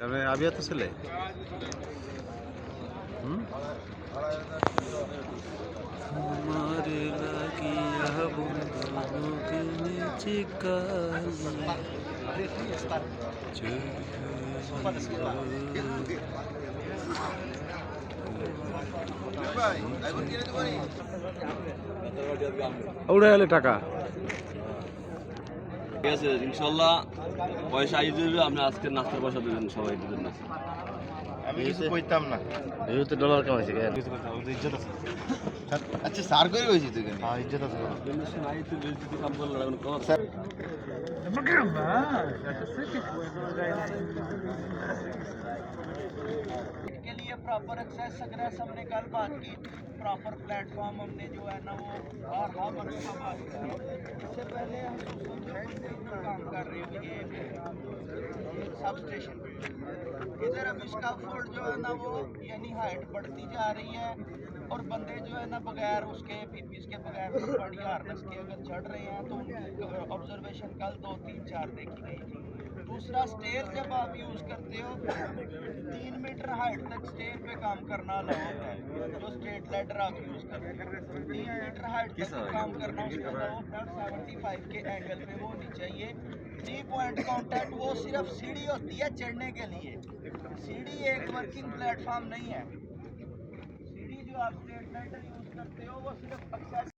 আপনার আবিয়া তো ছেলে। আমারে লাগিয়া বন্ধু কিনেছি ওরা এলে টাকা। ঠিক আছে ইনশাল্লাহ পয়সা আই দেবে আপনি আজকে নাস্তার পয়সা দেবেন সবাই দেবেন না আমি কিছু কইতাম না এই তো ডলার কামাইছে কেন ইজ্জত আছে আচ্ছা সার করে হয়েছি তুই কেন হ্যাঁ ইজ্জত আছে কাম করলে এখন কমার के लिए प्रॉपर एक्सेस अग्रेस हमने कल बात की प्रॉपर प्लेटफॉर्म हमने जो है ना वो इससे पहले हम काम कर रहे हो ये सब स्टेशन पे। इधर अब इसका फोल्ड जो है ना वो यानी हाइट बढ़ती जा रही है और बंदे जो है ना, बगैर उसके पीपीस के बगैर, बड़ी हार्नेस के अगर चढ़ रहे हैं तो ऑब्जर्वेशन कल दो, तीन, चार देखी गई थी। दूसरा स्टेयर जब आप यूज़ करते हो तीन मीटर हाइट तक स्टेयर पे काम करना अलाउ होता है। जो स्टेट लेडर आप यूज़ करते हो। तीन मीटर हाइट तक काम करना उसका अलाउ होता है सेवेंटी फाइव के एंगल पे वो होनी चाहिए थ्री पॉइंट कॉन्टैक्ट वो सिर्फ़ सीढ़ी होती है चढ़ने के लिए। सीढ़ी एक वर्किंग प्लेटफॉर्म नहीं है। सीढ़ी जो आप स्टेट लेडर यूज़ करते हो वो सिर्फ़ एक्सेस